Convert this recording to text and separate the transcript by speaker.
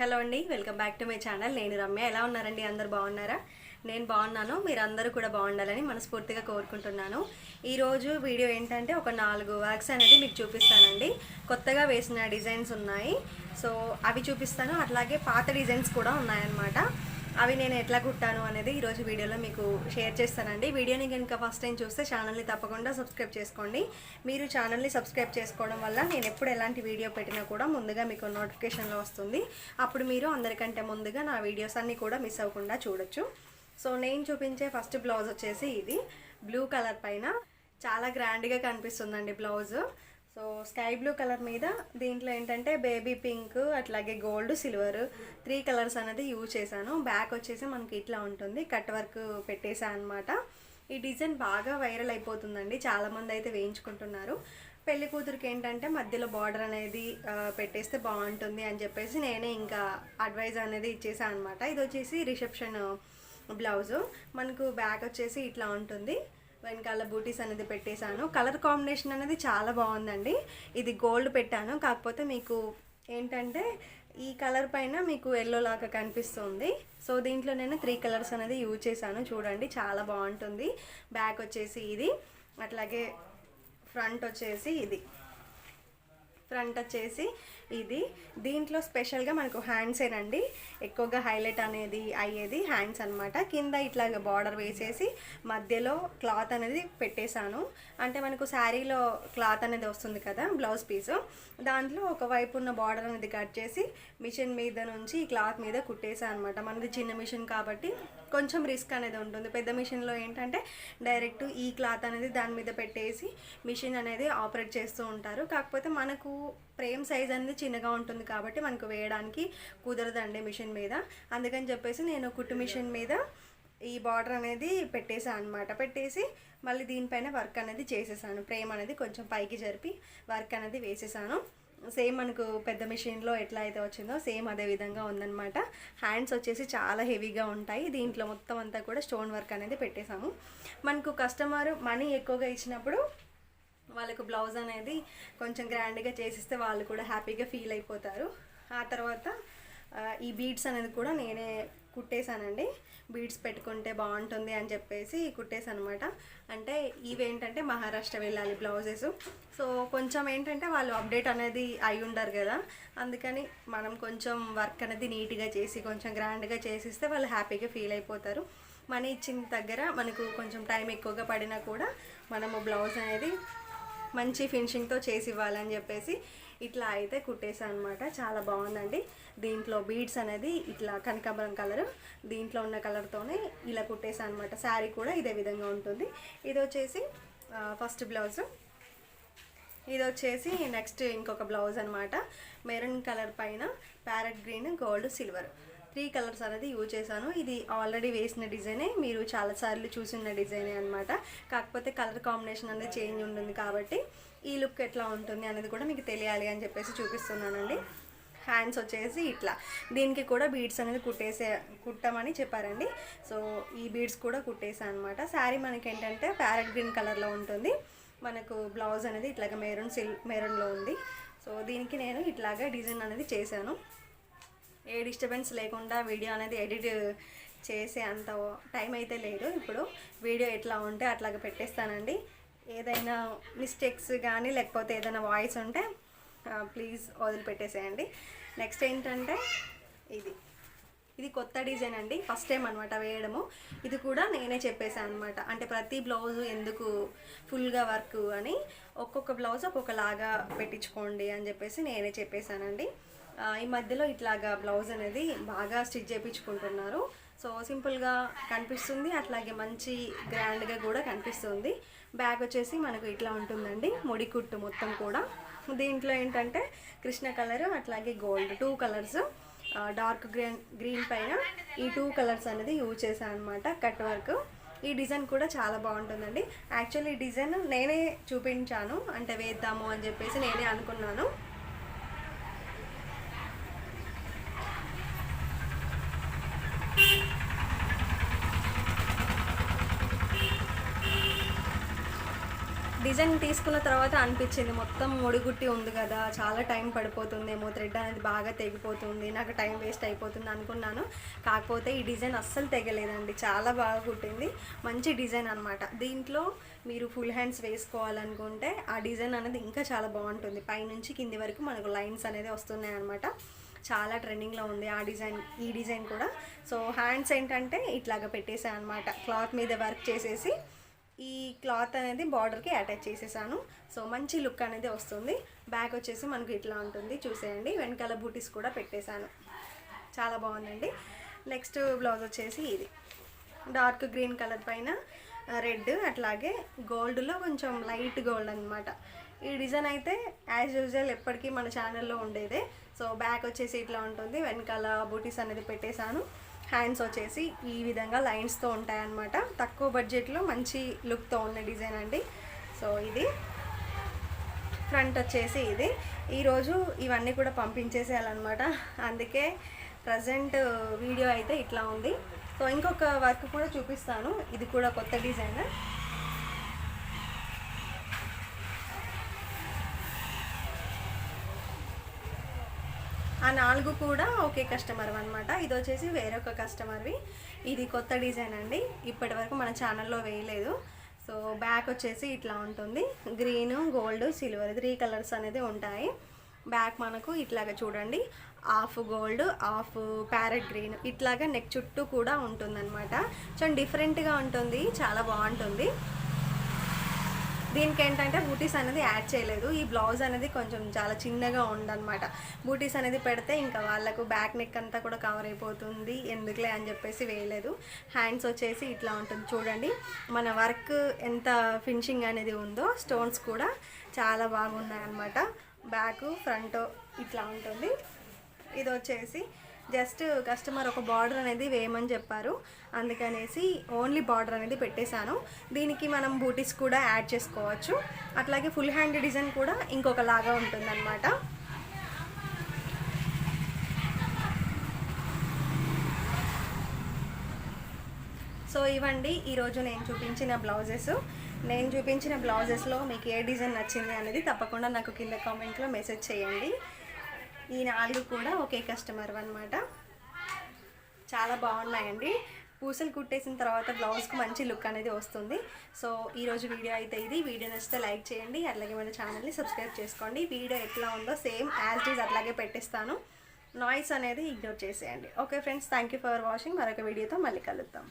Speaker 1: Hello అండి welcome back to my channel. నేను రమ్య. ఎలా ఉన్నారండి? అందరు బాగున్నారా? నేను బాగున్నాను. మీరు అందరూ కూడా బాగుండాలని మనస్ఫూర్తిగా కోరుకుంటున్నాను. ఈరోజు వీడియో ఏంటంటే ఒక నాలుగు వర్క్స్ అనేది మీకు చూపిస్తానండి. కొత్తగా వేసిన డిజైన్స్ ఉన్నాయి. సో అవి చూపిస్తాను. అట్లాగే పాత డిజైన్స్ కూడా ఉన్నాయన్నమాట. అవి నేను ఎట్లా కుట్టాను అనేది ఈరోజు వీడియోలో మీకు షేర్ చేస్తానండి. వీడియోని కనుక ఫస్ట్ టైం చూస్తే ఛానల్ని తప్పకుండా సబ్స్క్రైబ్ చేసుకోండి. మీరు ఛానల్ని సబ్స్క్రైబ్ చేసుకోవడం వల్ల నేను ఎప్పుడు ఎలాంటి వీడియో పెట్టినా కూడా ముందుగా మీకు నోటిఫికేషన్లో వస్తుంది. అప్పుడు మీరు అందరికంటే ముందుగా నా వీడియోస్ అన్నీ కూడా మిస్ అవ్వకుండా చూడొచ్చు. సో నేను చూపించే ఫస్ట్ బ్లౌజ్ వచ్చేసి ఇది. బ్లూ కలర్ పైన చాలా గ్రాండ్గా కనిపిస్తుందండి blouse so sky blue colour మీద దీంట్లో ఏంటంటే బేబీ పింక్ అట్లాగే గోల్డ్ సిల్వర్ త్రీ కలర్స్ అనేది యూజ్ చేశాను. బ్యాక్ వచ్చేసి మనకి ఇట్లా ఉంటుంది. కట్ వర్క్ పెట్టేశాను అనమాట ఈ డిజైన్ బాగా వైరల్ అయిపోతుందండి. చాలామంది అయితే వేయించుకుంటున్నారు. పెళ్ళి కూతురికి ఏంటంటే మధ్యలో బార్డర్ అనేది పెట్టేస్తే బాగుంటుంది అని చెప్పేసి నేనే ఇంకా అడ్వైజ్ అనేది ఇచ్చేసాను అనమాట ఇది వచ్చేసి రిసెప్షన్ బ్లౌజు. మనకు బ్యాక్ వచ్చేసి ఇట్లా ఉంటుంది. వెనకాల బూటీస్ అనేది పెట్టేశాను. కలర్ కాంబినేషన్ అనేది చాలా బాగుందండి. ఇది గోల్డ్ పెట్టాను. కాకపోతే మీకు ఏంటంటే ఈ కలర్ పైన మీకు ఎల్లో లాగా కనిపిస్తుంది. సో దీంట్లో నేను త్రీ కలర్స్ అనేది యూజ్ చేశాను. చూడండి చాలా బాగుంటుంది. బ్యాక్ వచ్చేసి ఇది. అట్లాగే ఫ్రంట్ వచ్చేసి ఇది. ఫ్రంట్ వచ్చేసి ఇది. దీంట్లో స్పెషల్గా మనకు హ్యాండ్సేనండి ఎక్కువగా హైలైట్ అనేది అయ్యేది హ్యాండ్స్ అనమాట కింద ఇట్లాగ బార్డర్ వేసేసి మధ్యలో క్లాత్ అనేది పెట్టేశాను. అంటే మనకు శారీలో క్లాత్ అనేది వస్తుంది కదా బ్లౌజ్ పీస్. దాంట్లో ఒకవైపు ఉన్న బార్డర్ అనేది కట్ చేసి మిషన్ మీద నుంచి ఈ క్లాత్ మీద కుట్టేసాను అనమాట మనది చిన్న మిషన్ కాబట్టి కొంచెం రిస్క్ అనేది ఉంటుంది. పెద్ద మిషన్లో ఏంటంటే డైరెక్ట్ ఈ క్లాత్ అనేది దాని మీద పెట్టేసి మిషన్ అనేది ఆపరేట్ చేస్తూ ఉంటారు. కాకపోతే మనకు ఫ్రేమ్ సైజ్ అనేది చిన్నగా ఉంటుంది కాబట్టి మనకు వేయడానికి కుదరదండి మిషన్ మీద. అందుకని చెప్పేసి నేను కుట్టు మిషన్ మీద ఈ బార్డర్ అనేది పెట్టేసాను అనమాట పెట్టేసి మళ్ళీ దీనిపైన వర్క్ అనేది చేసేసాను. ఫ్రేమ్ అనేది కొంచెం పైకి జరిపి వర్క్ అనేది వేసేసాను. సేమ్ మనకు పెద్ద మిషన్లో ఎట్లా అయితే వచ్చిందో సేమ్ అదే విధంగా ఉందన్నమాట. హ్యాండ్స్ వచ్చేసి చాలా హెవీగా ఉంటాయి. దీంట్లో మొత్తం అంతా కూడా స్టోన్ వర్క్ అనేది పెట్టేసాము. మనకు కస్టమర్ మనీ ఎక్కువగా ఇచ్చినప్పుడు వాళ్ళకు బ్లౌజ్ అనేది కొంచెం గ్రాండ్గా చేసిస్తే వాళ్ళు కూడా హ్యాపీగా ఫీల్ అయిపోతారు. ఆ తర్వాత ఈ బీడ్స్ అనేది కూడా నేనే కుట్టేశానండి. బీడ్స్ పెట్టుకుంటే బాగుంటుంది అని చెప్పేసి కుట్టేశాను అనమాట అంటే ఇవేంటంటే మహారాష్ట్ర వెళ్ళాలి బ్లౌజెస్ సో కొంచెం ఏంటంటే వాళ్ళు అప్డేట్ అనేది అయి ఉండరు కదా. అందుకని మనం కొంచెం వర్క్ అనేది నీట్గా చేసి కొంచెం గ్రాండ్గా చేసిస్తే వాళ్ళు హ్యాపీగా ఫీల్ అయిపోతారు. మనీ ఇచ్చిన దగ్గర మనకు కొంచెం టైం ఎక్కువగా పడినా కూడా మనము బ్లౌజ్ అనేది మంచి ఫినిషింగ్తో చేసి ఇవ్వాలని చెప్పేసి ఇట్లా అయితే కుట్టేసాను అనమాట చాలా బాగుందండి. దీంట్లో బీడ్స్ అనేది ఇట్లా కనకాంబరం కలర్ దీంట్లో ఉన్న కలర్తోనే ఇలా కుట్టేసాను అనమాట శారీ కూడా ఇదే విధంగా ఉంటుంది. ఇది వచ్చేసి ఫస్ట్ బ్లౌజ్ ఇది వచ్చేసి నెక్స్ట్ ఇంకొక బ్లౌజ్ అనమాట మెరూన్ కలర్ పైన parrot green gold silver. Three colours అనేది యూజ్ చేశాను. ఇది ఆల్రెడీ వేసిన డిజైనే మీరు చాలాసార్లు చూసిన డిజైనే అనమాట కాకపోతే కలర్ కాంబినేషన్ అనేది చేంజ్ ఉంటుంది కాబట్టి ఈ లుక్ ఎట్లా ఉంటుంది అనేది కూడా మీకు తెలియాలి అని చెప్పేసి చూపిస్తున్నానండి. హ్యాండ్స్ వచ్చేసి ఇట్లా. దీనికి కూడా బీడ్స్ అనేది కుట్టేసే కుట్టమని చెప్పారండి. సో ఈ బీడ్స్ కూడా కుట్టేసా అనమాట శారీ మనకి ఏంటంటే ప్యారెట్ గ్రీన్ కలర్లో ఉంటుంది. మనకు బ్లౌజ్ అనేది ఇట్లాగ మెరూన్ సిల్ మెరూన్లో ఉంది. సో దీనికి నేను ఇట్లాగా డిజైన్ అనేది చేశాను. ఏ డిస్టర్బెన్స్ లేకుండా వీడియో అనేది ఎడిట్ చేసే అంత టైం అయితే లేదు. ఇప్పుడు వీడియో ఎట్లా ఉంటే అట్లాగా పెట్టేస్తానండి. ఏదైనా మిస్టేక్స్ కానీ లేకపోతే ఏదైనా వాయిస్ ఉంటే ప్లీజ్ వదిలిపెట్టేసేయండి. నెక్స్ట్ ఏంటంటే ఇది. ఇది కొత్త డిజైన్ అండి ఫస్ట్ టైం అనమాట వేయడము. ఇది కూడా నేనే చెప్పేసాను అనమాట అంటే ప్రతి బ్లౌజ్ ఎందుకు ఫుల్గా వర్క్ అని ఒక్కొక్క బ్లౌజ్ ఒక్కొక్కలాగా పెట్టించుకోండి అని చెప్పేసి నేనే చెప్పేశానండి ఈ మధ్యలో ఇట్లాగా బ్లౌజ్ అనేది బాగా స్టిచ్ చేయించుకుంటున్నారు సో సింపుల్గా కనిపిస్తుంది అట్లాగే మంచి గ్రాండ్గా కూడా కనిపిస్తుంది. బ్యాగ్ వచ్చేసి మనకు ఇట్లా ఉంటుందండి ముడి కుట్టు మొత్తం కూడా. దీంట్లో ఏంటంటే కృష్ణ కలర్ అట్లాగే gold two colours dark green green పైన ఈ టూ కలర్స్ అనేది యూజ్ చేశాను అనమాట కట్ వర్క్ ఈ డిజైన్ కూడా చాలా బాగుంటుందండి. యాక్చువల్లీ ఈ డిజైన్ నేనే చూపించాను అంటే వేద్దాము అని చెప్పేసి నేనే అనుకున్నాను. డిజైన్ తీసుకున్న తర్వాత అనిపించింది. మొత్తం ముడిగుట్టి ఉంది కదా చాలా టైం పడిపోతుందేమో థ్రెడ్ అనేది బాగా తెగిపోతుంది నాకు టైం వేస్ట్ అయిపోతుంది అనుకున్నాను. కాకపోతే ఈ డిజైన్ అస్సలు తెగలేదండి చాలా బాగా కుట్టింది. మంచి డిజైన్ అనమాట దీంట్లో మీరు ఫుల్ హ్యాండ్స్ వేసుకోవాలనుకుంటే ఆ డిజైన్ అనేది ఇంకా చాలా బాగుంటుంది. పైనుంచి కింది వరకు మనకు లైన్స్ అనేది వస్తున్నాయి అనమాట చాలా ట్రెండింగ్లో ఉంది ఆ డిజైన్ ఈ డిజైన్ కూడా. సో హ్యాండ్స్ ఏంటంటే ఇట్లాగా పెట్టేసాను అనమాట క్లాత్ మీద వర్క్ చేసేసి ఈ క్లాత్ అనేది బార్డర్కి అటాచ్ చేసేసాను. సో మంచి లుక్ అనేది వస్తుంది. బ్యాక్ వచ్చేసి మనకు ఇట్లా ఉంటుంది. చూసేయండి. వెనకాల బూటీస్ కూడా పెట్టేశాను. చాలా బాగుందండి. నెక్స్ట్ బ్లౌజ్ వచ్చేసి ఇది. డార్క్ గ్రీన్ కలర్ పైన రెడ్ అట్లాగే గోల్డ్లో కొంచెం లైట్ గోల్డ్ అనమాట ఈ డిజైన్ అయితే యాజ్ యూజువల్ ఎప్పటికీ మన ఛానల్లో ఉండేదే. సో బ్యాక్ వచ్చేసి ఇట్లా ఉంటుంది. వెనకాల బూటీస్ అనేది పెట్టేశాను. హ్యాండ్స్ వచ్చేసి ఈ విధంగా లైన్స్తో ఉంటాయన్నమాట. తక్కువ బడ్జెట్లో మంచి లుక్తో ఉన్న డిజైన్ అండి. సో ఇది. ఫ్రంట్ వచ్చేసి ఇది. ఈరోజు ఇవన్నీ కూడా పంపించేసేయాలన్నమాట. అందుకే ప్రజెంట్ వీడియో అయితే ఇట్లా ఉంది. సో ఇంకొక వర్క్ కూడా చూపిస్తాను. ఇది కూడా కొత్త డిజైన్ ఆ నాలుగు కూడా ఒకే కస్టమర్ అనమాట ఇది వచ్చేసి వేరొక కస్టమర్వి ఇది కొత్త డిజైన్ అండి. ఇప్పటి వరకు మన ఛానల్లో వేయలేదు. సో బ్యాక్ వచ్చేసి ఇట్లా ఉంటుంది. Green gold silver three colours అనేది ఉంటాయి. బ్యాక్ మనకు ఇట్లాగా చూడండి. Half gold half parrot green ఇట్లాగా నెక్ చుట్టూ కూడా ఉంటుందన్నమాట. చాలా డిఫరెంట్గా ఉంటుంది. చాలా బాగుంటుంది. దీనికి ఏంటంటే బూటీస్ అనేది యాడ్ చేయలేదు. ఈ బ్లౌజ్ అనేది కొంచెం చాలా చిన్నగా ఉందన్నమాట. బూటీస్ అనేది పెడితే ఇంకా వాళ్ళకు బ్యాక్ నెక్ అంతా కూడా కవర్ అయిపోతుంది. ఎందుకులే అని చెప్పేసి వేయలేదు. హ్యాండ్స్ వచ్చేసి ఇట్లా ఉంటుంది. చూడండి మన వర్క్ ఎంత ఫినిషింగ్ అనేది ఉందో స్టోన్స్ కూడా చాలా బాగున్నాయి అన్నమాట బ్యాక్ ఫ్రంట్ ఇట్లా ఉంటుంది. ఇది వచ్చేసి జస్ట్ కస్టమర్ ఒక బార్డర్ అనేది వేయమని చెప్పారు. అందుకనేసి ఓన్లీ బార్డర్ అనేది పెట్టేశాను. దీనికి మనం బూటీస్ కూడా యాడ్ చేసుకోవచ్చు. అట్లాగే ఫుల్ హ్యాండ్ డిజైన్ కూడా ఇంకొకలాగా ఉంటుందన్నమాట. సో ఇవండి ఈరోజు నేను చూపించిన బ్లౌజెస్. నేను చూపించిన బ్లౌజెస్లో మీకు ఏ డిజైన్ నచ్చింది అనేది తప్పకుండా నాకు కింద కామెంట్లో మెసేజ్ చేయండి. ఈ నాలుగు కూడా ఒకే కస్టమర్ అనమాట చాలా బాగున్నాయండి. పూసలు కుట్టేసిన తర్వాత బ్లౌజ్కి మంచి లుక్ అనేది వస్తుంది. సో ఈరోజు వీడియో అయితే ఇది. వీడియో నచ్చితే లైక్ చేయండి. అట్లాగే మన ఛానల్ని సబ్స్క్రైబ్ చేసుకోండి. వీడియో ఎట్లా ఉందో సేమ్ యాజ్ ఈజ్ అట్లాగే పెట్టిస్తాను. నాయిస్ అనేది ఇగ్నోర్ చేసేయండి. Okay friends thank you for watching మరొక వీడియోతో మళ్ళీ కలుద్దాం.